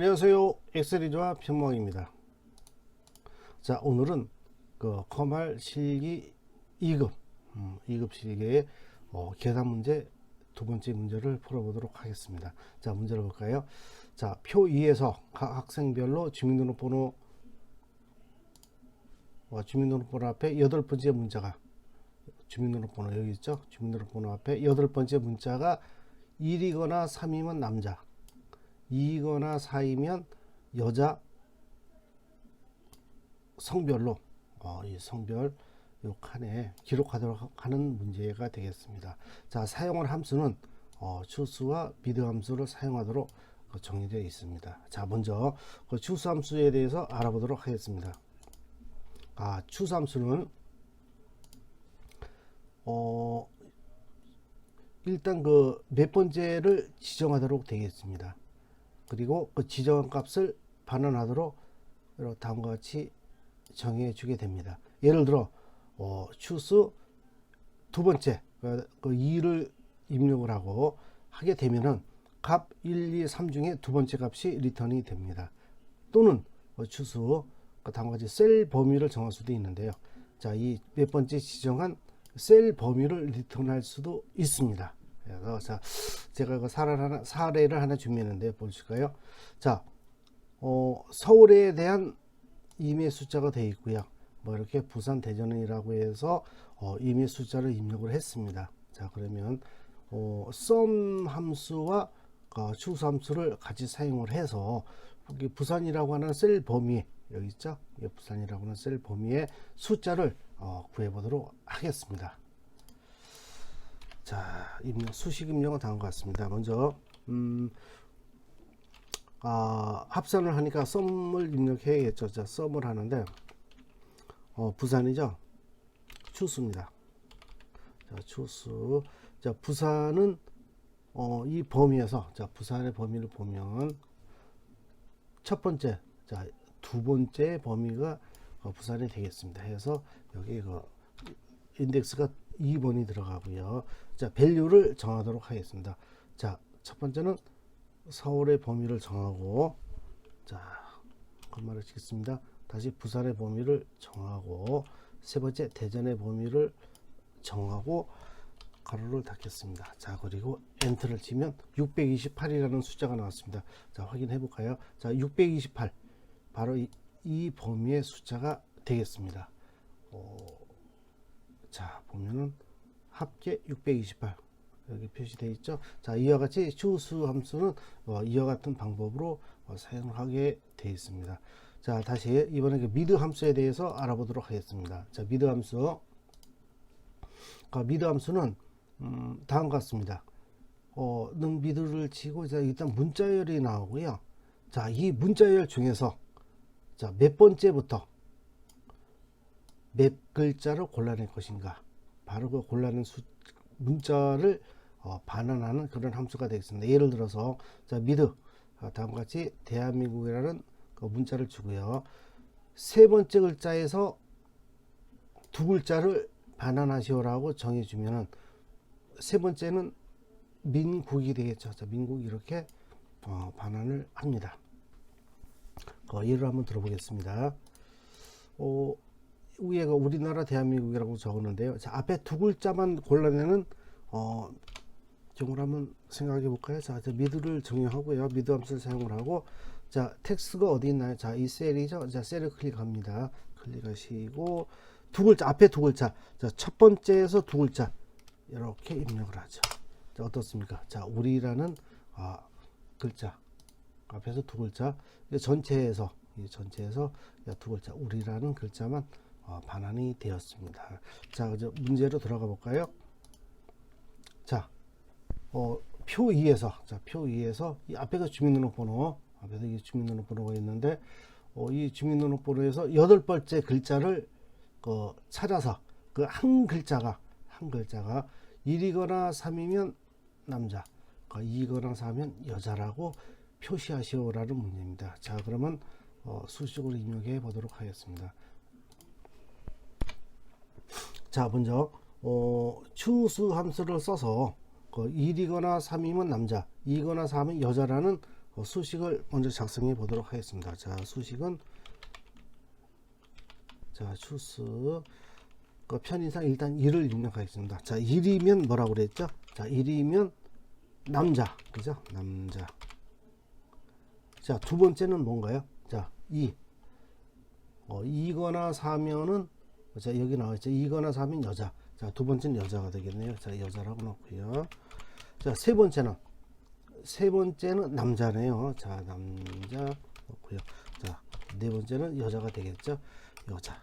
안녕하세요. 엑셀이조와 편몽입니다. 자, 오늘은 그 커말 실기 2급, 음, 2급 실기의 어, 계산 문제 두 번째 문제를 풀어보도록 하겠습니다. 자, 문제를 볼까요? 자, 표 2에서 각 학생별로 주민등록번호 어, 주민등록번호 앞에 여덟 번째 문자가 주민등록번호 여기 있죠? 주민등록번호 앞에 여덟 번째 문자가 1이거나 3이면 남자, 2거나 4이면 여자 성별로 어, 이 성별 요 칸에 기록하도록 하는 문제가 되겠습니다. 자, 사용할 함수는 어, 추수와 미드 함수를 사용하도록 그 정의되어 있습니다. 자, 먼저 그 추수 함수에 대해서 알아보도록 하겠습니다. 아, 추수 함수는 어, 일단 그 몇 번째를 지정하도록 되겠습니다. 그리고 그 지정한 값을 반환하도록 다음과 같이 정해 주게 됩니다. 예를 들어 어, 추수 두 번째 그, 그 2를 입력을 하고 하게 되면은 값 1, 2, 3 중에 두 번째 값이 리턴이 됩니다. 또는 어, 추수 그 다음과 같이 셀 범위를 정할 수도 있는데요. 자, 이 몇 번째 지정한 셀 범위를 리턴할 수도 있습니다. 자, 제가 그 사례를 하나, 사례를 하나 준비했는데 보실까요? 자, 어, 서울에 대한 임의 숫자가 되어 있고요. 뭐 이렇게 부산 대전이라고 해서 어, 임의 숫자를 입력을 했습니다. 자, 그러면 어, 썸 함수와 어, 추수 함수를 같이 사용을 해서 여기 부산이라고 하는 셀 범위 여기 있죠? 이 부산이라고 하는 셀 범위의 숫자를 어, 구해보도록 하겠습니다. 자, 입력, 수식 입력은 다음과 같습니다. 먼저, 음, 아, 합산을 하니까 썸을 입력해야겠죠. 자, 썸을 하는데, 어, 부산이죠. 추수입니다. 자, 추수. 자, 부산은, 어, 이 범위에서, 자, 부산의 범위를 보면, 첫 번째, 자, 두 번째 범위가 어, 부산이 되겠습니다. 해서, 여기 그, 인덱스가 2번이 들어가고요. 자, 밸류를 정하도록 하겠습니다. 자, 첫 번째는 서울의 범위를 정하고 자, 건말을 찍겠습니다. 다시 부산의 범위를 정하고 세 번째 대전의 범위를 정하고 가로를 닫겠습니다. 자, 그리고 엔터를 치면 628이라는 숫자가 나왔습니다. 자, 확인해 볼까요? 자, 628 바로 이, 이 범위의 숫자가 되겠습니다. 어, 자 보면은 합계 628 여기 표시되어 있죠. 자 이와 같이 추수 함수는 어, 이와 같은 방법으로 어, 사용하게 되어 있습니다. 자 다시 이번에 그 미드 함수에 대해서 알아보도록 하겠습니다. 자 미드 함수 그 미드 함수는 음, 다음과 같습니다. 어, 능 미드를 치고 자 일단 문자열이 나오고요. 자이 문자열 중에서 자 몇 번째부터 몇 글자를 골라낼 것인가 바로 그 골라낸 수, 문자를 어, 반환하는 그런 함수가 되겠습니다. 예를 들어서 자 미드 아, 다음과 같이 대한민국이라는 그 문자를 주고요. 세 번째 글자에서 두 글자를 반환하시오라고 정해주면은 세 번째는 민국이 되겠죠. 자, 민국 이렇게 어, 반환을 합니다. 어, 예를 한번 들어보겠습니다. 어, 위에가 우리나라 대한민국이라고 적었는데요. 자, 앞에 두 글자만 골라내는 어, 경우를 한번 생각해 볼까요? 자, 저 미드를 정의하고요. 미드 함수를 사용을 하고 자, 텍스트가 어디 있나요? 자, 이 셀이죠. 자, 셀을 클릭합니다. 클릭하시고 두 글자 앞에 두 글자. 자, 첫 번째에서 두 글자 이렇게 입력을 하죠. 자, 어떻습니까? 자, 우리라는 아, 글자 앞에서 두 글자 전체에서 이 전체에서 두 글자 우리라는 글자만 어, 반환이 되었습니다. 자, 이제 문제로 들어가 볼까요? 자, 어, 표 2에서, 자, 표 2에서 이 앞에가 주민등록번호, 앞에서 이 주민등록번호가 있는데, 어, 이 주민등록번호에서 여덟 번째 글자를 그 찾아서 그 한 글자가, 한 글자가 1이거나 3이면 남자, 그 2거나 4면 여자라고 표시하시오라는 문제입니다. 자, 그러면 어, 수식으로 입력해 보도록 하겠습니다. 자, 먼저 어, 추수 함수를 써서 그 1이거나 3이면 남자, 2거나 3은 여자라는 어, 수식을 먼저 작성해 보도록 하겠습니다. 자, 수식은 자, 추스 그 편의상 일단 1을 입력하겠습니다. 자, 1이면 뭐라고 그랬죠? 자, 1이면 남자. 그죠? 남자. 자, 두 번째는 뭔가요? 자, 2. 어, 2거나 4면은 자, 여기 나와 있죠. 2거나 4면 여자. 자, 두 번째는 여자가 되겠네요. 자, 여자라고 넣고요. 자, 세 번째는 세 번째는 남자네요. 자, 남자 넣고요. 자, 네 번째는 여자가 되겠죠. 여자.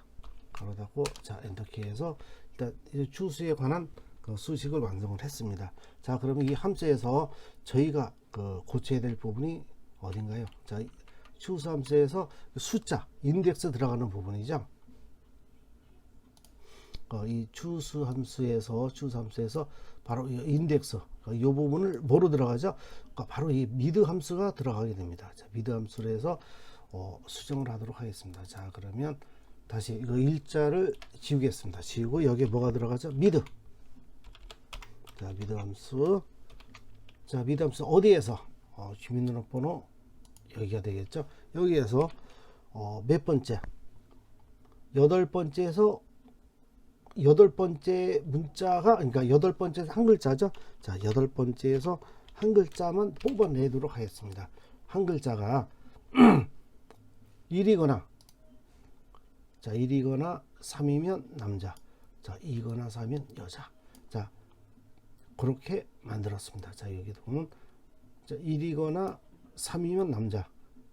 가로 닫고 자, 엔터키해서 일단 이 주수에 관한 그 수식을 완성을 했습니다. 자, 그러면 이 함수에서 저희가 그 고쳐야 될 부분이 어딘가요? 자, 이 추수 함수에서 숫자, 인덱스 들어가는 부분이죠. 어, 이 추수 함수에서 추수 함수에서 바로 이 인덱스 어, 이 부분을 뭐로 들어가죠? 그러니까 바로 이 미드 함수가 들어가게 됩니다. 자, 미드 함수로 해서 어, 수정을 하도록 하겠습니다. 자, 그러면 다시 이거 일자를 지우겠습니다. 지우고 여기에 뭐가 들어가죠? 미드. 자, 미드 함수. 자, 미드 함수 어디에서? 어, 주민등록번호 여기가 되겠죠? 여기에서 어, 몇 번째? 여덟 번째에서 여덟 번째 문자가 그러니까 여덟 번째 한 글자죠. 자, 여덟 번째에서 한 글자만 뽑아내도록 하겠습니다. 한 글자가 1이거나 자, 1이거나 3이면 남자. 자, 2거나 3이면 여자. 자, 그렇게 만들었습니다. 자, 여기도 보면 자, 1이거나 3이면 남자.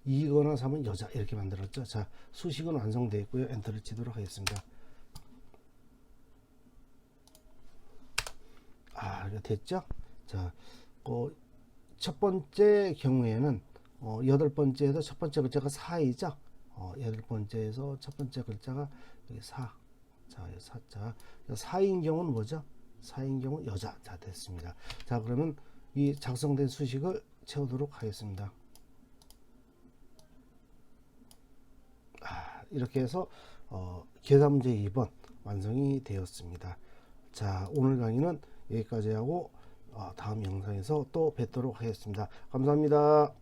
2거나 3은 여자. 이렇게 만들었죠. 자, 수식은 완성되어 있고요. 엔터를 치도록 하겠습니다. 아, 됐죠? 자, 그, 첫 번째 경우에는, 어, 여덟 번째에서 첫 번째 글자가 4이죠? 어, 여덟 번째에서 첫 번째 글자가 여기 4. 자, 여기 4자. 4인 경우는 뭐죠? 4인 경우 여자. 자, 됐습니다. 자, 그러면 이 작성된 수식을 채우도록 하겠습니다. 아, 이렇게 해서, 어, 계산 문제 2번 완성이 되었습니다. 자, 오늘 강의는 여기까지 하고 어, 다음 영상에서 또 뵙도록 하겠습니다. 감사합니다.